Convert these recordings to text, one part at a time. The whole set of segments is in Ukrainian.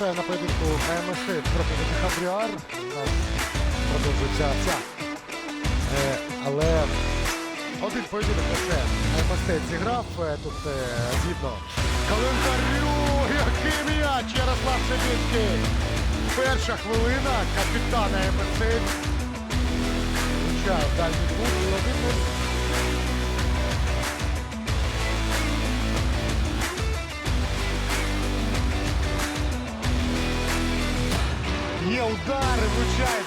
Вітаю на поєдинку КМС проти Хабріар. Продовжується ця. Е, але один поєдинок це КМС зіграв. Е, Тут е, згідно календарю, який м'яч Ярослав Шебінський. Перша хвилина капітана МС. Включає дальній кут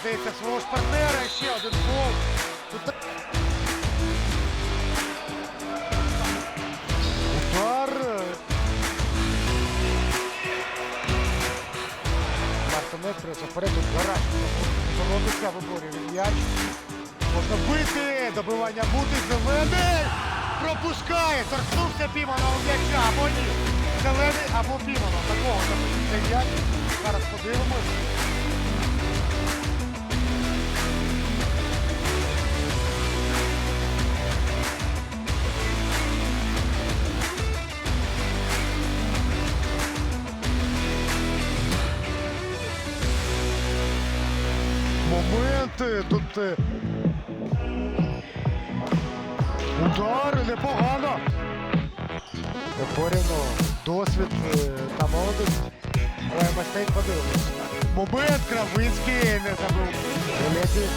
здається, свого ж партнера. Ще один фол. Тут... Удар. Мартинець вперед, гараж. Боротися виборює м'яч. Можна бити, добивання бути, зелений. Пропускає, торкнувся піманого м'яча, або ні. Зелений або пімано. Такого запустити м'яч. Зараз подивимось. Е, Удари непогано. Порівно досвід е, та молодість. Але Мастейн подивимось. Момент Кравинський не. Леді.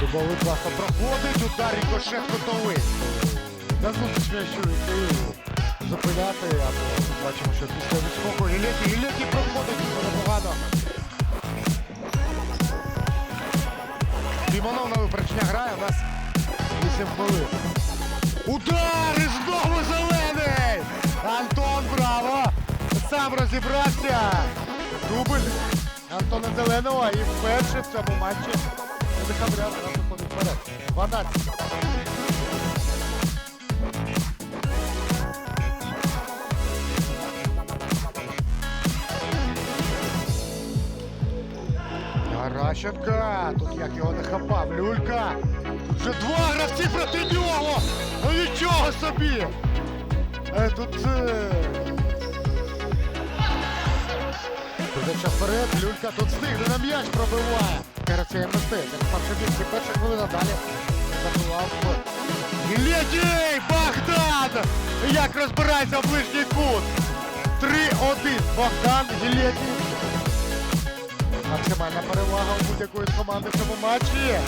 Дубовий класно проходить, удар рикошет готовий. На зустріч м'ячу йти зупиняти, або бачимо, що після відскоку Гілеті, Гілеті проходить непогано. Дімонов на випередження грає, у нас 8 хвилин. Удар і знову зелений! Антон Браво! Сам розібрався! Дубль Антона Зеленого і вперше в цьому матчі Декабря виходить вперед. 12. Гаращенка. Тут як його не хапав. Люлька. Тут вже два гравці проти нього. Ну нічого собі. Е, тут. Е... Передача вперед. Люлька тут стигне на м'яч пробиває. Гравці МСТ. Ярослав Шабінський. Перша хвилина далі. Забивав. Лєдій! Богдан! Як розбирається в ближній кут. 3-1. Богдан Гілєдій. Максимальна перевага у будь-якої команди в цьому матчі.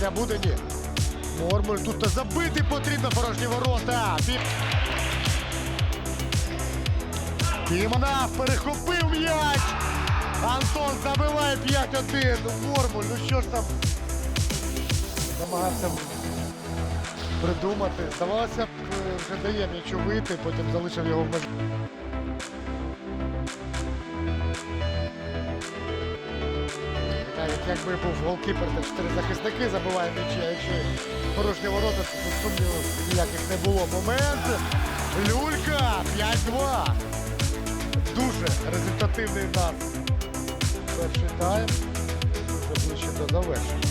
Перехоплення буде ні. Мормуль тут забити потрібно порожні ворота. Пімана перехопив м'яч. Антон забиває 5-1. Мормуль, ну що ж там намагався придумати. Здавалося е, вже дає м'ячу вийти, потім залишив його в межі. Якби був голкіпер та чотири захисники, забивають м'ячі, а якщо порожні ворота, то тут сумніву ніяких не було. Момент. Люлька 5-2. Дуже результативний нас. Перший тайм. Вже ближче до завершення.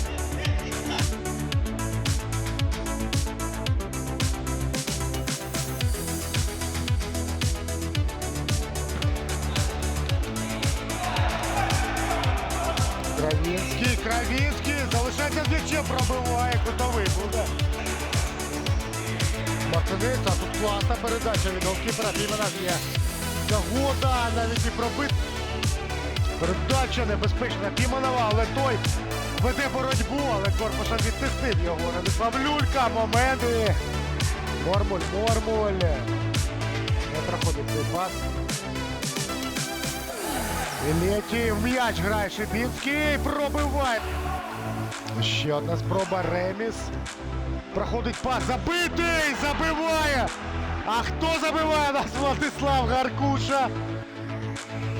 Кравінський, залишається з пробиває, кутовий буде. Мартинець, а тут класна передача від голкіпера, Пімена є. Загода, навіть і пробит. Передача небезпечна Піманова, але той веде боротьбу, але корпусом відтиснив його. Радислав Люлька, моменти. Мормуль, Мормуль. Не проходить цей пас. Ілетів м'яч грає Шибінський, пробиває. Ще одна спроба. Реміс. Проходить пас. Забитий! Забиває! А хто забиває нас? Владислав Гаркуша.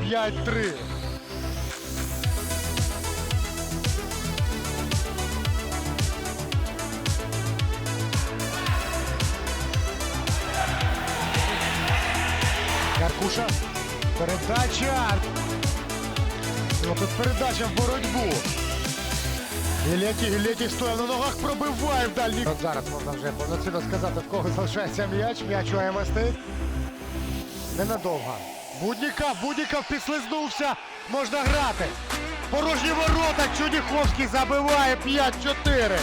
5-3. Гаркуша. Передача. Тут передача в боротьбу. Гілеті, Гілеті стоїть на ногах, пробиває в дальній. От зараз можна вже повноцінно сказати, в кого залишається м'яч. М'яч у АМСТ. Ненадовго. Буднікав, Буднікав підслизнувся. Можна грати. Порожні ворота. Чудіховський забиває 5-4.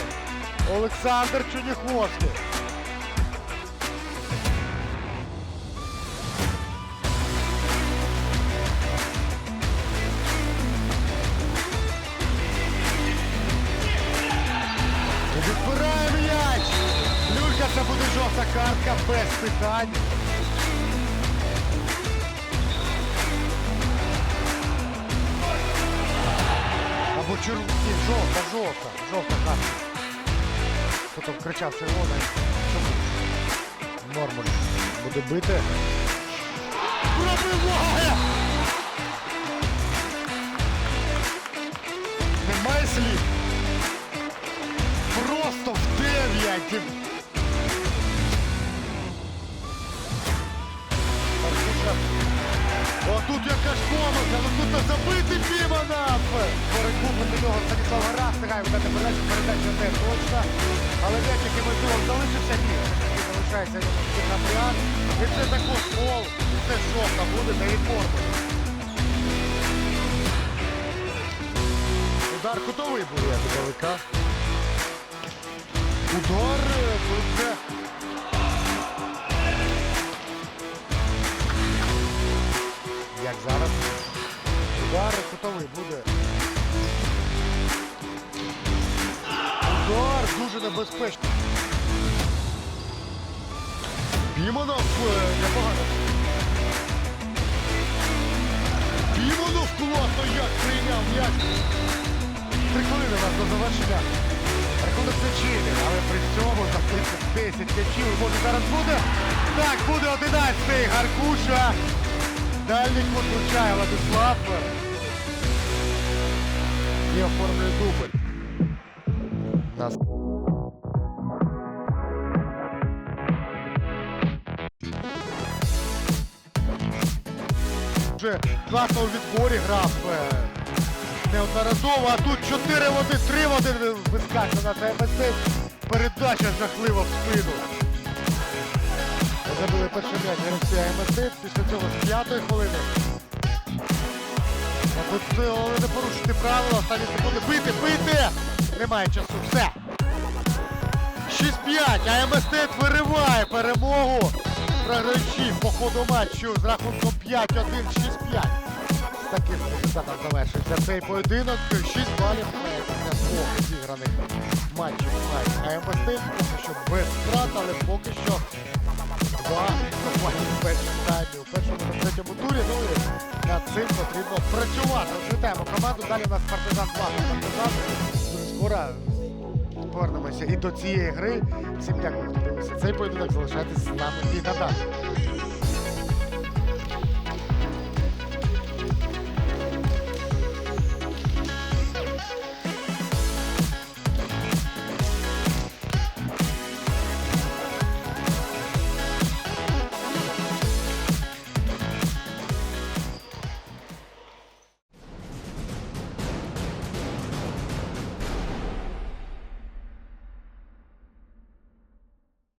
Олександр Чудіховський. Червоні, жовта, жовта, жовта картка. Хто кричав червона? Чому? Нормаль буде бити. Пробиває! Немає слів. Просто в 9. О, тут яка ж помилка, тут Біманов. Боротьбу нього Станіслав Гарас, нехай видати передачу, передача не точна. Але м'яч якимось дивом залишився, ні. все-таки Залишається Габріан. І це також гол. Це шока буде на реформи. Удар кутовий буде як у далека. Удар е. Як зараз? Удар кутовий буде. Дуже небезпечний. Бімонов е, непогано. Бімонов класно як прийняв м'яч. Три хвилини у нас до завершення. Рахунок зачинений, але при цьому за 10 м'ячів може зараз буде. Так, буде 11-й Гаркуша. Дальній кут Владислав. І оформлює дубль. Нас. Вже класно у відборі грав. е, неодноразово, а тут 4 в 1, 3 в 1 вискакує на ТМС. Передача жахлива в спину. Забили перший м'яч гравці АМС, після цього з п'ятої хвилини. А тут але не порушити правила, останні секунди. Бити, бити! Немає часу, все. 6-5, АМС вириває перемогу. Програючи по ходу матчу з рахунком 5-1, 6-5 з таким результатом завершився цей поєдинок. 6 балів після двох зіграних матчів має АМС. Поки що без втрат, але поки що два нормальні перші таймі у першому та третьому турі. Ну і над цим потрібно працювати. Вітаємо команду. Далі у нас партизан 2. Партизан скоро повернемося і до цієї гри. Всім дякую, хто дивився. Цей поєдинок залишайтесь з нами і надалі.